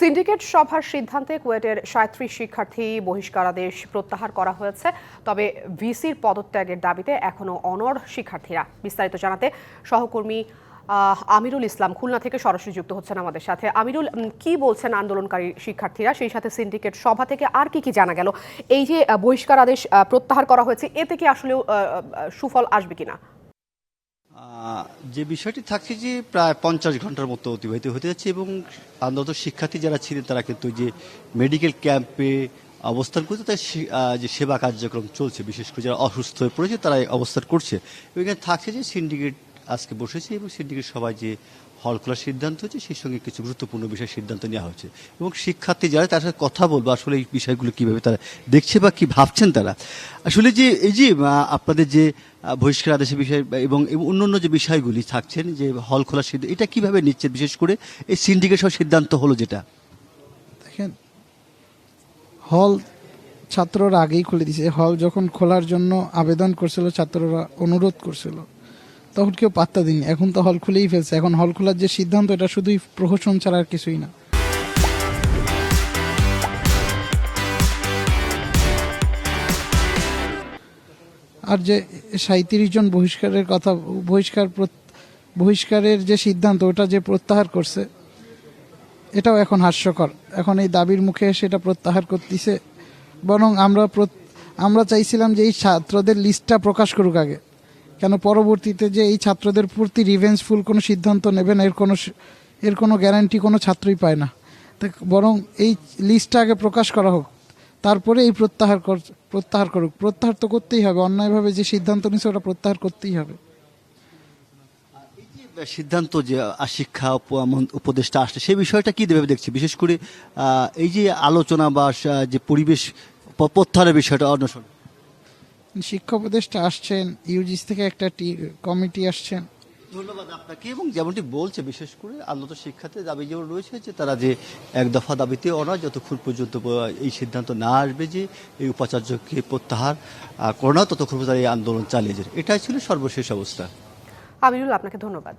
Syndicate সভার সিদ্ধান্তে কুয়েটের সাঁত্রিশ শিক্ষার্থী বহিষ্কারাদেশ প্রত্যাহার করা হয়েছে। তবে ভিসির পদত্যাগের দাবিতে এখনও অনর শিক্ষার্থীরা। বিস্তারিত জানাতে সহকর্মী আমিরুল ইসলাম খুলনা থেকে সরাসরি যুক্ত হচ্ছেন আমাদের সাথে। আমিরুল কি বলছেন আন্দোলনকারী শিক্ষার্থীরা? সেই সাথে সিন্ডিকেট সভা থেকে আর কি কি জানা গেল? এই যে বহিষ্কার আদেশ প্রত্যাহার করা হয়েছে এতে কি আসলেও সুফল আসবে কিনা? আহ, যে বিষয়টি থাকছে যে প্রায় পঞ্চাশ ঘণ্টার মতো অতিবাহিত হতে যাচ্ছে এবং আন্দোলত শিক্ষার্থী যারা ছিলেন তারা কিন্তু যে মেডিকেল ক্যাম্পে অবস্থান করছে সে- যে সেবা কার্যক্রম চলছে, বিশেষ করে যারা অসুস্থ হয়ে পড়েছে তারা অবস্থান করছে। এবং এখানে থাকছে যে সিন্ডিকেট আজকে বসেছে এবং সিন্ডিকেট সবাই যে হল খোলার সিদ্ধান্ত হচ্ছে সেই সঙ্গে কিছু গুরুত্বপূর্ণ বিষয় সিদ্ধান্ত নেওয়া হচ্ছে এবং শিক্ষার্থী যারা, তার সাথে কথা বলব আসলে এই বিষয়গুলো কীভাবে তারা দেখছে বা কি ভাবছেন তারা। আসলে যে, এই যে আপনাদের যে বহিষ্কার আদেশের বিষয় এবং অন্য অন্য যে বিষয়গুলি থাকছেন, যে হল খোলার সিদ্ধান্ত, এটা কীভাবে নিচ্ছে বিশেষ করে এই সিন্ডিকেট সহ সিদ্ধান্ত হলো যেটা। দেখেন, হল ছাত্ররা আগেই খুলে দিছে হল যখন খোলার জন্য আবেদন করছিল, ছাত্ররা অনুরোধ করছিল। তখন কেউ পাত্তা দিন এখন তো হল খুলেই ফেলছে। এখন হল খোলার যে সিদ্ধান্ত, এটা শুধুই প্রহসন ছাড়া আর কিছুই না। আর যে সাঁত্রিশ জন বহিষ্কারের কথা, বহিষ্কার বহিষ্কারের যে সিদ্ধান্ত, ওটা যে প্রত্যাহার করছে, এটাও এখন হাস্যকর। এখন এই দাবির মুখে সেটা প্রত্যাহার করতেছে। বরং আমরা আমরা চাইছিলাম যে এই ছাত্রদের লিস্টটা প্রকাশ করুক আগে। কেন পরবর্তীতে যে এই ছাত্রদের প্রতি রিভেঞ্জফুল কোনো সিদ্ধান্ত নেবেন এর কোনো এর কোনো গ্যারান্টি কোনো ছাত্রই পায় না। বরং এই লিস্টটা আগে প্রকাশ করা হোক, তারপরে এই প্রত্যাহার কর- প্রত্যাহার করুক। প্রত্যাহার তো করতেই হবে, অন্যায়ভাবে যে সিদ্ধান্ত নিচ্ছে ওটা প্রত্যাহার করতেই হবে। সিদ্ধান্ত যে শিক্ষা উপ- উপদেষ্টা আসছে সেই বিষয়টা কি দেবে দেখছি? বিশেষ করে এই যে আলোচনা বা যে পরিবেশ প্রত্যাহারের বিষয়টা অন্বেষণ। শিক্ষা উপদেষ্টা আসছেন ইউজিস থেকে একটা টি- কমিটি আসছেন। ধন্যবাদ আপনাকে। এবং যেমনটি বলছে বিশেষ করে আলোত শিক্ষাতে দাবি যেমন রয়েছে যে তারা যে এক দফা দাবিতে ওরা যতক্ষণ পর্যন্ত এই সিদ্ধান্ত না আসবে যে এই উপাচার্যকে প্রত্যাহার করোনা ততক্ষণ পর্যন্ত তারা এই আন্দোলন চালিয়ে যাবে। এটাই ছিল সর্বশেষ অবস্থা। আমিরুল আপনাকে ধন্যবাদ।